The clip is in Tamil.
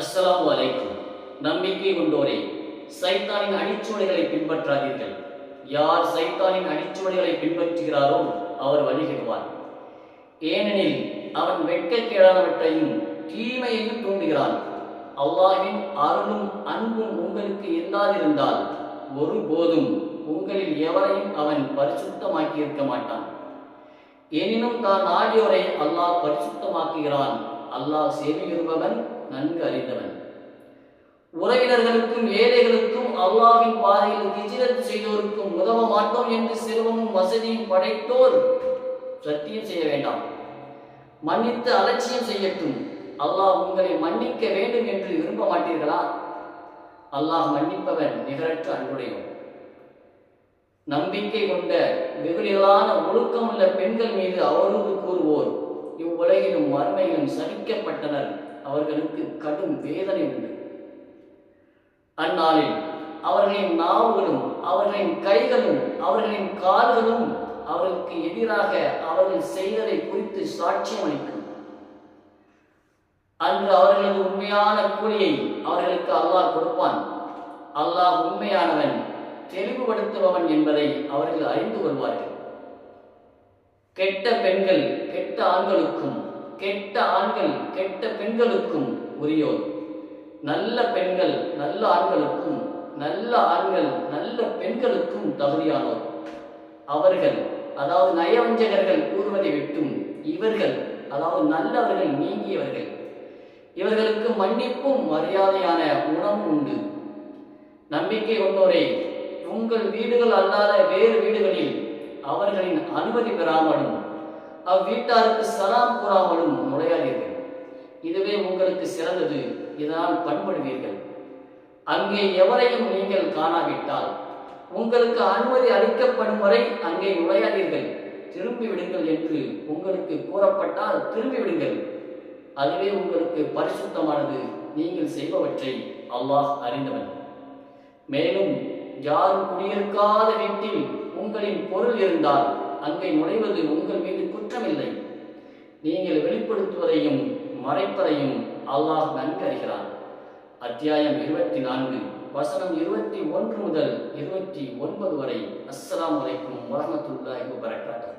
அஸ்லாம் வலைக்கும் நம்பிக்கை கொண்டோரே சைத்தானின் அடிச்சுவடுகளை பின்பற்றாதீர்கள். யார் சைத்தானின் அடிச்சுவடுகளை பின்பற்றுகிறாரோ அவர் வழிகிடுவார். ஏனெனில் அவன் வெட்கக்கேடானவற்றையும் தீமையையும் தூண்டுகிறான். அல்லாஹின் அருளும் அன்பும் உங்களுக்கு இல்லாதிருந்தால் ஒருபோதும் உங்களில் எவரையும் அவன் பரிசுத்தமாக்கி இருக்க மாட்டான். எனினும் தான் நாடியோரை அல்லாஹ் பரிசுத்தமாக்குகிறான். அல்லாஹ் செவியுறுபவன் நன்கு உறவினர்களுக்கும் ஏழைகளுக்கும் அல்லாஹ்வின் பாதையில் ஹிஜ்ரத் செய்தோருக்கும் உதவ மாட்டோம் என்று செல்வமும் வசதியும் படைத்தோர் சத்தியம் செய்ய வேண்டாம். மன்னித்து அலட்சியம் செய்யட்டும். அல்லாஹ் உங்களை மன்னிக்க வேண்டும் என்று விரும்ப மாட்டீர்களா? அல்லாஹ் மன்னிப்பவன் நிகரற்ற அன்புடையவன் நம்பிக்கை கொண்ட வெகுளிகளான ஒழுக்கமுள்ள பெண்கள் மீது அவருக்கு கூறுவோர் இவ்வுலகிலும் மறுமையிலும் சபிக்கப்பட்டனர் அவர்களுக்கு கடும் வேதனை உண்டு. அந்நாளில் அவர்களின் நாவுகளும் அவர்களின் கைகளும் அவர்களின் கால்களும் அவர்களுக்கு எதிராக அவர்கள் செய்ததை குறித்து சாட்சியம் அளிக்கும். அன்று அவர்களது உண்மையான கூலியை அவர்களுக்கு அல்லாஹ் கொடுப்பான். அல்லாஹ் உண்மையானவன் தெளிவுபடுத்துபவன் என்பதை அவர்கள் அறிந்து கொள்வார்கள். கெட்ட பெண்கள் கெட்ட ஆண்களுக்கும் கெட்ட ஆண்கள் கெட்ட பெண்களுக்கும் உரியோர். நல்ல பெண்கள் நல்ல ஆண்களுக்கும் நல்ல ஆண்கள் நல்ல பெண்களுக்கும் தகுதியானோர். அவர்கள் அதாவது நயவஞ்சகர்கள் கூறுவதை விட்டும் இவர்கள் அதாவது நல்லவர்கள் நீங்கியவர்கள். இவர்களுக்கு மன்னிப்பும் மரியாதையான உணவு உண்டு. நம்பிக்கை கொண்டோரே உங்கள் வீடுகள் அல்லாத வேறு வீடுகளில் அவர்களின் அனுமதி பெறாமலும் அவ்வீட்டாருக்கு சலாம் கூறாமலும் நுழையாதீர்கள். இதுவே உங்களுக்கு சிறந்தது. இதனால் பண்படுவீர்கள். அங்கே எவரையும் நீங்கள் காணாவிட்டால் உங்களுக்கு அனுமதி அளிக்கப்படும் வரை அங்கே நுழையாதீர்கள். திரும்பி விடுங்கள் என்று உங்களுக்கு கூறப்பட்டால் திரும்பி விடுங்கள். அதுவே உங்களுக்கு பரிசுத்தமானது. நீங்கள் செய்பவற்றை அல்லாஹ் அறிந்தவன். மேலும் யாரும் குடியிருக்காத வீட்டில் உங்களின் பொருள் இருந்தால் அங்கே நுழைவது உங்கள் மீது குற்றமில்லை. நீங்கள் வெளிப்படுத்துவதையும் மறைப்பதையும் அல்லாஹ் நன்கு அறிகிறான். அத்தியாயம் இருபத்தி நான்கு வசனம் இருபத்தி ஒன்று முதல் இருபத்தி ஒன்பது வரை அஸ்லாம் அலைக்கும் வரமத்துல்லாஹி வரகாத்து